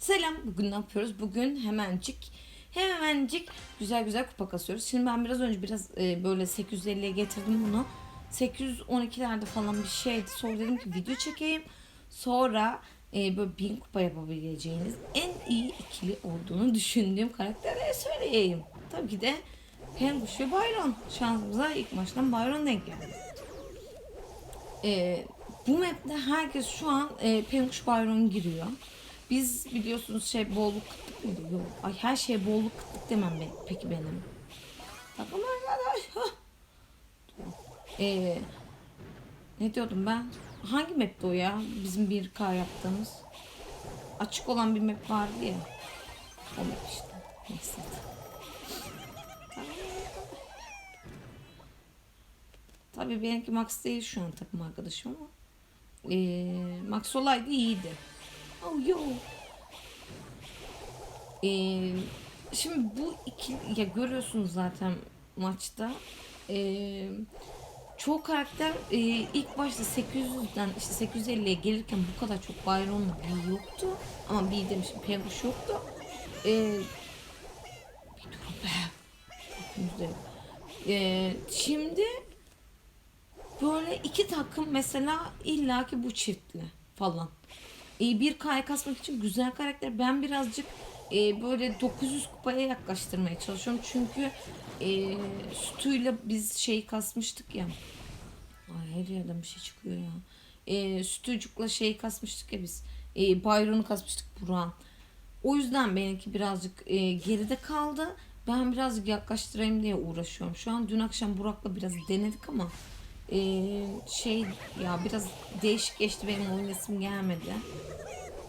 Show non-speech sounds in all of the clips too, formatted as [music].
Selam. Bugün ne yapıyoruz? Bugün hemencik hemencik güzel güzel kupa kasıyoruz. Şimdi ben biraz önce biraz e, böyle 850'ye getirdim bunu. 812'lerde falan bir şeydi. Sonra dedim ki video çekeyim. Sonra e, böyle 1000 kupa yapabileceğiniz en iyi ikili olduğunu düşündüğüm karakterleri söyleyeyim. Tabii ki de Penguş ve Byron. Şansımıza ilk maçtan Byron denk geldi. E, bu map'te herkes şu an e, Penguş Byron giriyor. Biz biliyorsunuz şey bolluk kıtlık mıydı? Yok. Ay her şey bolluk kıtlık demem ben. Peki benim. Takım arkadaş. Ee, ne diyordum ben? Hangi map'ti o ya? Bizim bir k yaptığımız. Açık olan bir map vardı ya. O map işte. Neyse. Tabii benimki Max değil şu an takım arkadaşım ama. Ee, Max olaydı iyiydi. Oh yo. Ee, şimdi bu iki ya görüyorsunuz zaten maçta. Ee, çoğu karakter e, ilk başta 800'den işte 850'ye gelirken bu kadar çok Byron'la bir yoktu. Ama bir demişim Penguş yoktu. Ee, bir durun be. Ee, şimdi böyle iki takım mesela illaki bu çiftli falan. E, bir K'ya kasmak için güzel karakter. Ben birazcık e, böyle 900 kupaya yaklaştırmaya çalışıyorum. Çünkü e, sütüyle biz şeyi kasmıştık ya. Ay her yerden bir şey çıkıyor ya. E, sütücükle şeyi kasmıştık ya biz. E, Byron'u kasmıştık Burak'ın. O yüzden benimki birazcık e, geride kaldı. Ben birazcık yaklaştırayım diye uğraşıyorum. Şu an dün akşam Burak'la biraz denedik ama e, şey ya biraz değişik geçti benim oynasım gelmedi.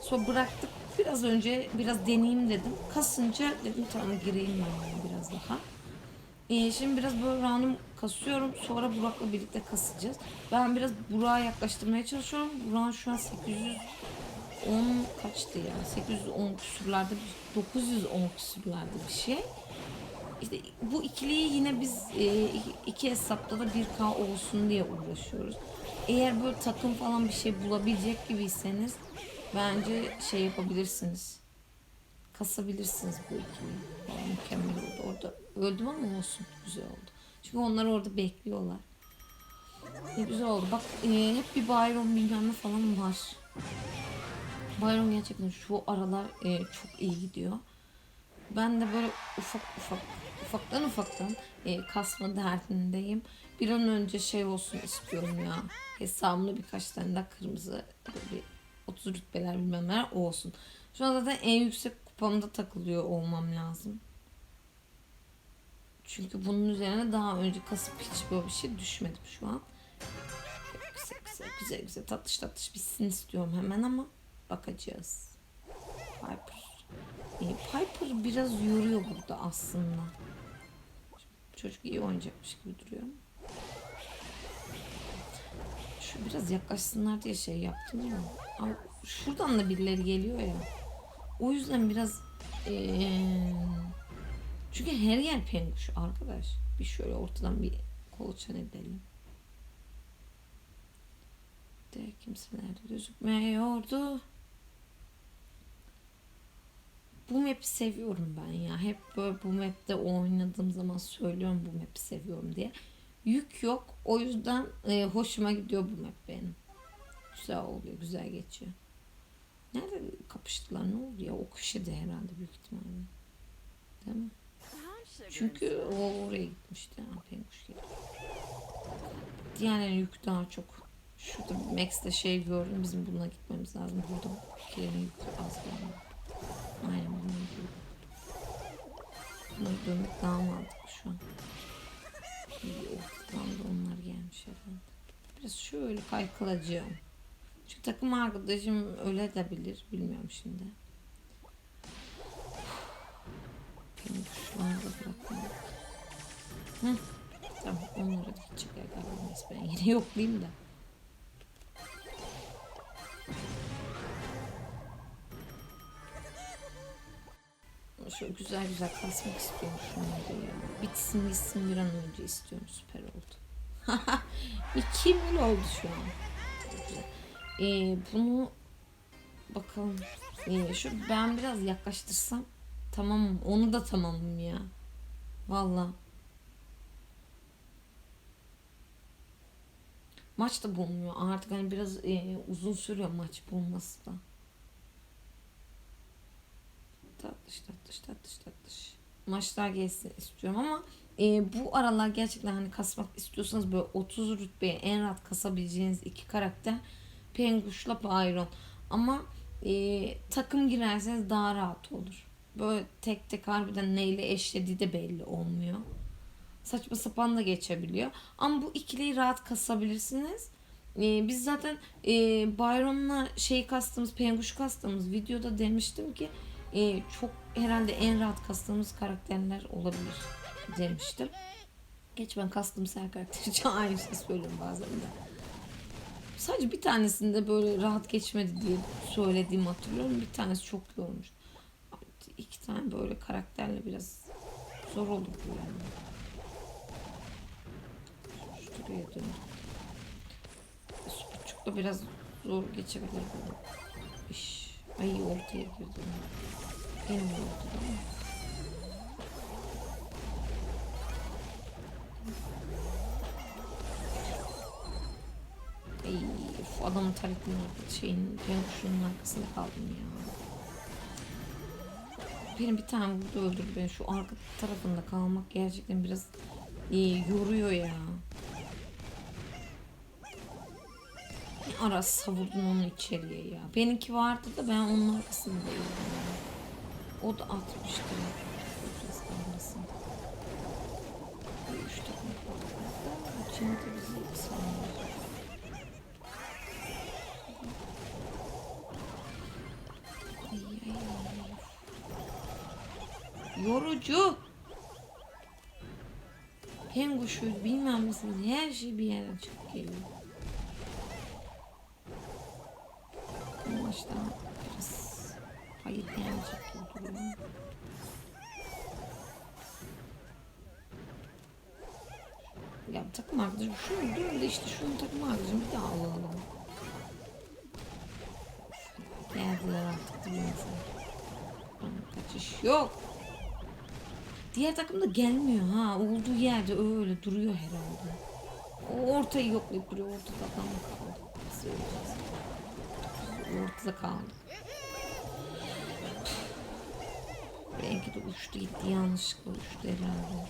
Sonra bıraktık. Biraz önce biraz deneyeyim dedim. Kasınca dedim tamam gireyim ben yani biraz daha. Ee, şimdi biraz böyle round'um kasıyorum. Sonra Burak'la birlikte kasacağız. Ben biraz Burak'a yaklaştırmaya çalışıyorum. Burak şu an 810 kaçtı ya? 810 küsurlarda, 910 küsurlarda bir şey. İşte bu ikiliyi yine biz e, iki- hesapta da 1K olsun diye uğraşıyoruz. Eğer böyle takım falan bir şey bulabilecek gibiyseniz bence şey yapabilirsiniz. Kasabilirsiniz bu ikiliyi. Valla mükemmel oldu. Orada öldüm ama olsun. Güzel oldu. Çünkü onlar orada bekliyorlar. Ne güzel oldu. Bak e, hep bir Byron bilmem ne falan var. Byron gerçekten şu aralar e, çok iyi gidiyor. Ben de böyle ufak ufak ufaktan ufaktan e, kasma derdindeyim. Bir an önce şey olsun istiyorum ya. Hesabımda birkaç tane daha kırmızı bir 30 rütbeler bilmem neler olsun. Şu an zaten en yüksek kupamda takılıyor olmam lazım. Çünkü bunun üzerine daha önce kasıp hiç böyle bir şey düşmedim şu an. Güzel güzel güzel güzel tatlış tatlış bitsin istiyorum hemen ama bakacağız. Piper. E, Piper biraz yoruyor burada aslında. Çocuk iyi oynayacakmış gibi duruyor. Şu biraz yaklaşsınlar diye şey yaptım ama. Ama şuradan da birileri geliyor ya. O yüzden biraz eee, çünkü her yer penguş arkadaş. Bir şöyle ortadan bir kolaçan edelim. De kimseler de gözükmüyordu. Bu map'i seviyorum ben ya. Hep böyle bu map'te oynadığım zaman söylüyorum bu map'i seviyorum diye. Yük yok. O yüzden e, hoşuma gidiyor bu map benim. Güzel oluyor. Güzel geçiyor. Nerede kapıştılar? Ne oldu ya? O köşede herhalde büyük ihtimalle. Değil mi? Çünkü o oraya gitmişti. Ha, penguş geldi. Diğerlerinin yük daha çok. Şurada Max'te şey gördüm. Bizim bununla gitmemiz lazım. Burada ikilerin yükü az geldi. Dönmek daha mantıklı şu an. İyi ortadan da onlar gelmiş herhalde. Biraz şöyle kaykılacağım. Çünkü takım arkadaşım öyle edebilir. Bilmiyorum şimdi. Benim şu anda bırakmam. Hı. Tamam onlara da hiç çıkar gelmez. Ben yine [laughs] yoklayayım da. Güzel güzel kasmak istiyorum şunları ya. Bitsin gitsin bir an önce istiyorum. Süper oldu. [laughs] 2 mil oldu şu an. Ee, bunu bakalım Ee, şu ben biraz yaklaştırsam tamam onu da tamamım ya. Valla. Maç da bulmuyor. Artık hani biraz e, uzun sürüyor maç bulması da. Tatlış tatlış tatlış tatlış. Maçlar gelsin istiyorum ama e, bu aralar gerçekten hani kasmak istiyorsanız böyle 30 rütbeye en rahat kasabileceğiniz iki karakter Penguş'la Byron. Ama e, takım girerseniz daha rahat olur. Böyle tek tek harbiden neyle eşlediği de belli olmuyor. Saçma sapan da geçebiliyor. Ama bu ikiliyi rahat kasabilirsiniz. E, biz zaten e, Byron'la şey kastığımız, Penguş kastığımız videoda demiştim ki e, çok herhalde en rahat kastığımız karakterler olabilir demiştim. Geç ben kastım her karakteri [laughs] aynı şey söylüyorum bazen de. Sadece bir tanesinde böyle rahat geçmedi diye söylediğimi hatırlıyorum. Bir tanesi çok yormuş. İki tane böyle karakterle biraz zor olur bu yani. Şuraya dön. Su buçukla biraz zor geçebilir bu iş. Ay ortaya girdim. Benim de ortada ama. Ay, uf, adamın taretinin şeyin kuşunun arkasında kaldım ya. Benim bir tane burada öldürdü beni. Şu arka tarafında kalmak gerçekten biraz iyi, yoruyor ya. Ara savurdun onu içeriye ya. Benimki vardı da ben onun arkasındayım. Yani. O da atmıştı. De bizi ay. Yorucu. Penguşuyuz bilmem misiniz her şey bir yerden çıkıp geliyor. Maçta biraz hayır gelecek gibi duruyor. Ya takım arkadaşım şunu dur da işte şunu takım arkadaşım bir daha alalım. Geldiler artık dibimize. Kaçış yok. Diğer takım da gelmiyor ha. Olduğu yerde öyle duruyor herhalde. O ortayı yoklayıp duruyor. Ortada adam kaldı? Nasıl öleceğiz? Ortada kaldı. Belki de uçtu gitti. Yanlışlıkla uçtu herhalde.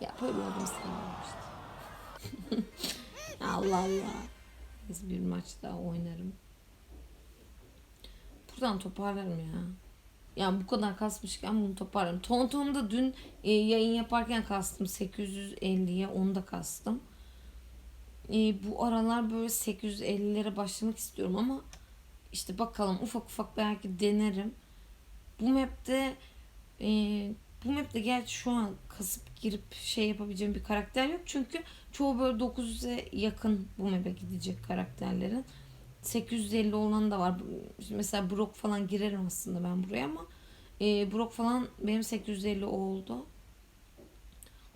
Ya böyle oldum sanırım. [laughs] Allah Allah. Biz bir maç daha oynarım. Buradan toparlarım ya. Yani bu kadar kasmışken bunu toparlarım. Tonton'da dün e, yayın yaparken kastım 850'ye onu da kastım. E, bu aralar böyle 850'lere başlamak istiyorum ama işte bakalım ufak ufak belki denerim. Bu map'te e, bu map'te gerçi şu an kasıp girip şey yapabileceğim bir karakter yok. Çünkü çoğu böyle 900'e yakın bu map'e gidecek karakterlerin. 850 olan da var. Mesela Brock falan girerim aslında ben buraya ama e, Brock falan benim 850 oldu.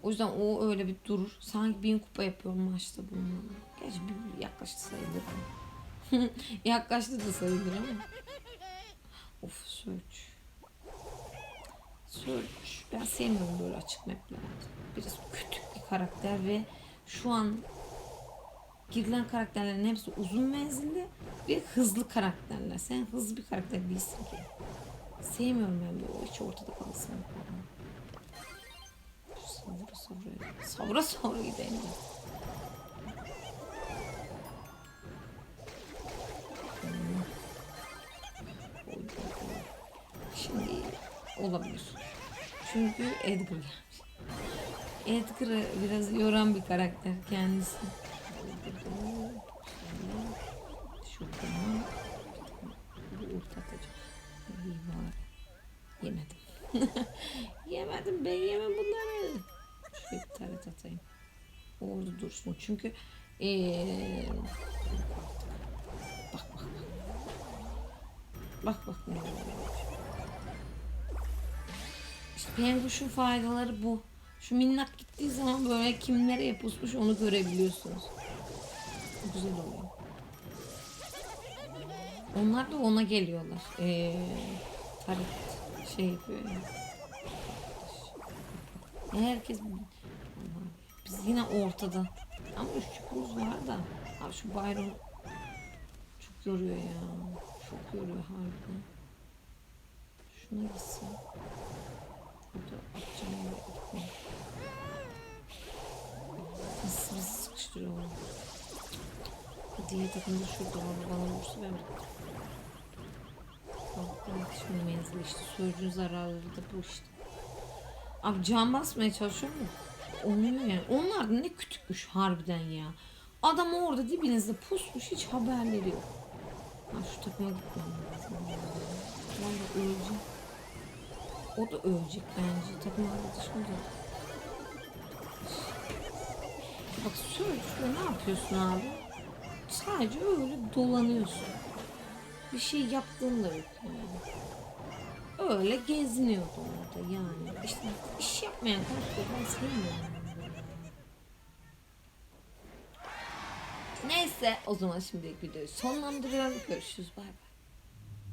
O yüzden o öyle bir durur. Sanki bin kupa yapıyorum maçta bununla. Gerçi bir yaklaştı sayılır ama. [laughs] yaklaştı da sayılır ama. Of Search. Search. Ben sevmiyorum böyle açık mapler. Biraz küçük bir karakter ve şu an girilen karakterlerin hepsi uzun menzilli ve hızlı karakterler. Sen hızlı bir karakter değilsin ki. Sevmiyorum ben böyle o hiç ortada kalsın. Savura savura. Savura gidelim. Şimdi olabilir. Çünkü Edgar. Edgar'ı biraz yoran bir karakter kendisi. Yemedim. [laughs] Yemedim ben yemem bunları. Şöyle bir taret atayım. Orada dursun. Çünkü ee, bak bak bak. Bak bak. İşte penguşun faydaları bu. Şu minnak gittiği zaman böyle kim nereye pusmuş onu görebiliyorsunuz. Güzel oluyor. Onlar da ona geliyorlar. Ee, taret şey yapıyor ya. Herkes biz yine ortada. Ama üç çukurumuz var da. Abi şu bayram çok yoruyor ya. Çok yoruyor harbiden. Şuna gitsin. Burada atacağım yere gitmeyeyim. Nasıl sıkıştırıyor onu. Diğer takımda şurada bana, bana vursa ben Bak şimdi menzili işte sözcüğün zararları da bu işte. Abi can basmaya çalışıyor mu? Olmuyor yani. Onlar da ne küçükmüş harbiden ya. Adam orada dibinizde pusmuş hiç haberleri yok. Ha şu takıma gitmem lazım. Valla ölecek. O da ölecek bence. Takım arkadaşım da. Bak sözcükle ne yapıyorsun abi? Sadece öyle dolanıyorsun. Bir şey yaptığın da yok yani. Öyle geziniyordu orada yani. İşte iş yapmayan karakter ben sevmiyorum. Neyse o zaman şimdilik videoyu sonlandırıyorum. Görüşürüz bay bay.